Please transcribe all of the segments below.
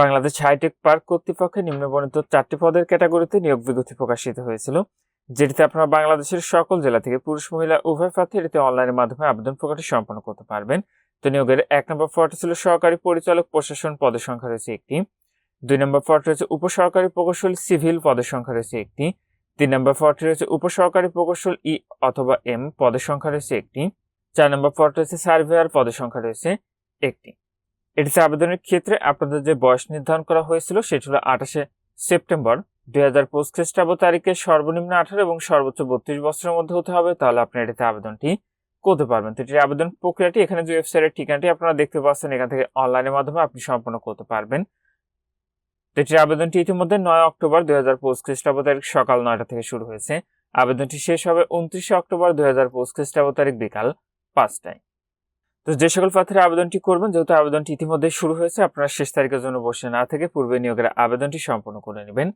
Bangladesh hi tech park কর্তৃপক্ষের নিম্নবর্ণিত চারটি পদের ক্যাটাগরিতে নিয়োগ বিজ্ঞপ্তি প্রকাশিত হয়েছিল, যেটিতে আপনারা বাংলাদেশের সকল জেলা থেকে পুরুষ, মহিলা, উভয় প্রার্থী এটিতে অনলাইনের মাধ্যমে আবেদন প্রকাশটি সম্পন্ন করতে পারবেন। তো নিয়োগের এক নম্বর পদটি ছিল সহকারী পরিচালক প্রশাসন পদের সংখ্যা রয়েছে একটি, দুই নম্বর পদটি রয়েছে উপসহকারী প্রকৌশল সিভিল পদের সংখ্যা রয়েছে একটি, তিন নম্বর পদটি রয়েছে উপসহকারী প্রকৌশল ই অথবা এম পদের সংখ্যা রয়েছে একটি, চার নম্বর পদটি রয়েছে সার্ভেয়ার পদের সংখ্যা রয়েছে একটি। এটিতে আবেদনের ক্ষেত্রে আপনাদের যে বয়স নির্ধারণ করা হয়েছিল সেটি হলো আঠাশে সেপ্টেম্বর। দুই হাজার পঁচিশ খ্রিস্টাব্দ তারিখে সর্বনিম্ন আঠারো এবং সর্বোচ্চ বত্রিশ বছরের মধ্যে হতে হবে, তাহলে আপনি এটিতে আবেদনটি করতে পারবেন। তো এটির আবেদন প্রক্রিয়াটি, এখানে যে ওয়েবসাইটের ঠিকানাটি আপনারা দেখতে পাচ্ছেন, এখান থেকে অনলাইনের মাধ্যমে আপনি সম্পন্ন করতে পারবেন। এটির আবেদনটি ইতিমধ্যে নয় অক্টোবর দুই হাজার পঁচিশ খ্রিস্টাব্দ তারিখ সকাল নয়টা থেকে শুরু হয়েছে। আবেদনটি শেষ হবে উনত্রিশে অক্টোবর দুই হাজার পঁচিশ খ্রিস্টাব্দ তারিখ বিকাল পাঁচটায়। তো যে সকল প্রার্থীরা আবেদনটি করবেন, যেহেতু আবেদনটি ইতিমধ্যে শুরু হয়েছে, আপনারা শেষ তারিখের জন্য বসে না থেকে পূর্বে নিয়োগের আবেদনটি সম্পন্ন করে নেবেন।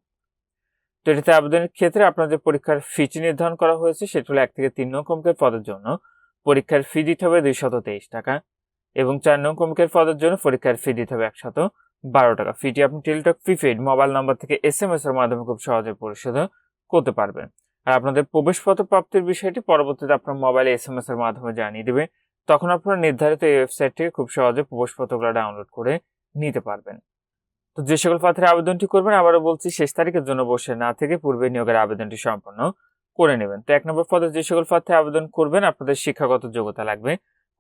তো এটিতে আবেদনের ক্ষেত্রে আপনাদের পরীক্ষার ফিটি নির্ধারণ করা হয়েছে, সেটি হলো এক থেকে তিন নং কমকের পদের জন্য। পরীক্ষার ফি দিতে হবে দুইশত তেইশ টাকা এবং চার নং কমকের পদের জন্য পরীক্ষার ফি দিতে হবে একশত বারো টাকা। ফিটি আপনি টেলিটক প্রিপেড মোবাইল নাম্বার থেকে এস এম এস এর মাধ্যমে খুব সহজে পরিশোধ করতে পারবেন। আর আপনাদের প্রবেশপত্র প্রাপ্তির বিষয়টি পরবর্তীতে আপনার মোবাইলে এস এম এস এর মাধ্যমে জানিয়ে দেবে। তখন আপনারা নির্ধারিত এই ওয়েবসাইট থেকে খুব সহজে প্রবেশপত্রগুলো ডাউনলোড করে নিতে পারবেন। তো যে সকল প্রার্থীরা আবেদনটি করবেন, আবারও বলছি, শেষ তারিখের জন্য বসে না থেকে পূর্বে নিয়োগের আবেদনটি সম্পন্ন করে নেবেন। তো এক নম্বর পদে যে সকল প্রার্থী আবেদন করবেন, আপনাদের শিক্ষাগত যোগ্যতা লাগবে।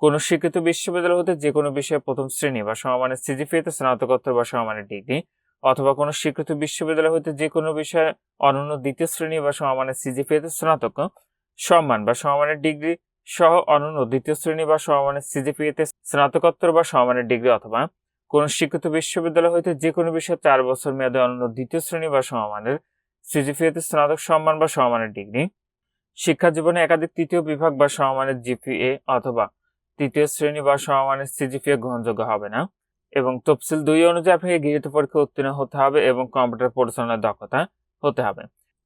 কোন স্বীকৃত বিশ্ববিদ্যালয় হতে যে কোনো বিষয়ে প্রথম শ্রেণি বা সমমানের সিজিপিএতে স্নাতকোত্তর বা সমমানের ডিগ্রি, অথবা কোনো স্বীকৃত বিশ্ববিদ্যালয় হতে যে কোনো বিষয়ে অনন্য দ্বিতীয় শ্রেণি বা সমমানের সিজিপিএতে স্নাতক সম্মান বা সমমানের ডিগ্রি সহ অনন্য দ্বিতীয় শ্রেণি বা সমমানের সিজিপিএতে স্নাতকোত্তর বা সমমানের ডিগ্রি অথবা কোন স্বীকৃত বিশ্ববিদ্যালয় হইতে যে কোনো বিষয়ে চার বছর মেয়াদে অনন্য দ্বিতীয় শ্রেণি বা সমমানের সিজিপিএতে স্নাতক সম্মান বা সমমানের ডিগ্রি, শিক্ষা জীবনে একাধিক তৃতীয় বিভাগ বা সমমানের জিপিএ অথবা তৃতীয় শ্রেণি বা সমমানের সিজিপিএ গ্রহণযোগ্য হবে না এবং তফসিল দুই অনুযায়ী আপনাকে গৃহীত পরীক্ষা উত্তীর্ণ হতে হবে এবং কম্পিউটার পরিচালনার দক্ষতা হতে হবে।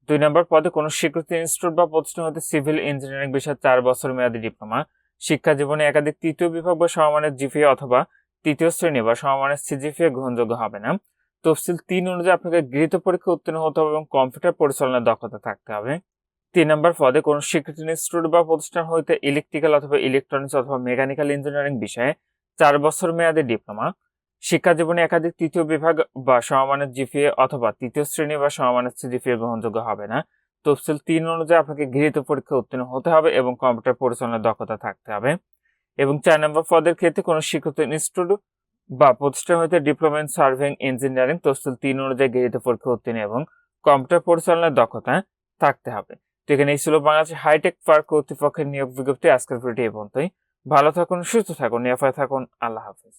দুই নম্বর পদে কোনো স্বীকৃত ইনস্টিটিউট বা প্রতিষ্ঠান হতে সিভিল ইঞ্জিনিয়ারিং বিষয়ে চার বছর মেয়াদী ডিপ্লোমা শিক্ষা জীবনে একাধিক তৃতীয় বিভাগ বা সমমানের জিপিএ অথবা তৃতীয় শ্রেণি বা সমমানের সিজিপিএ গ্রহণযোগ্য হবে না। তফসিল তিন অনুযায়ী আপনাকে গৃহীত পরীক্ষা উত্তীর্ণ হতে হবে এবং কম্পিউটার পরিচালনার দক্ষতা থাকতে হবে। তিন নম্বর পদে কোনো স্বীকৃত ইনস্টিটিউট বা প্রতিষ্ঠান হইতে ইলেকট্রিক্যাল অথবা ইলেকট্রনিক্স অথবা মেকানিক্যাল ইঞ্জিনিয়ারিং বিষয়ে চার বছর মেয়াদী ডিপ্লোমা শিক্ষা জীবনে একাধিক তৃতীয় বিভাগ বা সমমানের জিপিএ অথবা তৃতীয় শ্রেণি বা সমমানের জিপিএ গ্রহণযোগ্য হবে না। তফসিল তিন অনুযায়ী আপনাকে গৃহীত পরীক্ষা উত্তীর্ণ হতে হবে এবং কম্পিউটার পরিচালনার দক্ষতা থাকতে হবে। এবং চার নম্বর পদের ক্ষেত্রে কোনো স্বীকৃত ইনস্টিটিউট বা প্রতিষ্ঠান হইতে ডিপ্লোমা ইন সার্ভিং ইঞ্জিনিয়ারিং তফসিল তিন অনুযায়ী গৃহীত পরীক্ষা উত্তীর্ণ এবং কম্পিউটার পরিচালনার দক্ষতা থাকতে হবে। তো এখানে এই ছিল বাংলাদেশ হাইটেক পার্ক কর্তৃপক্ষের নিয়োগ বিজ্ঞপ্তি। আজকের ভিডিওটি এই পর্যন্তই। ভালো থাকুন, সুস্থ থাকুন, নিরাপদে থাকুন। আল্লাহ হাফিজ।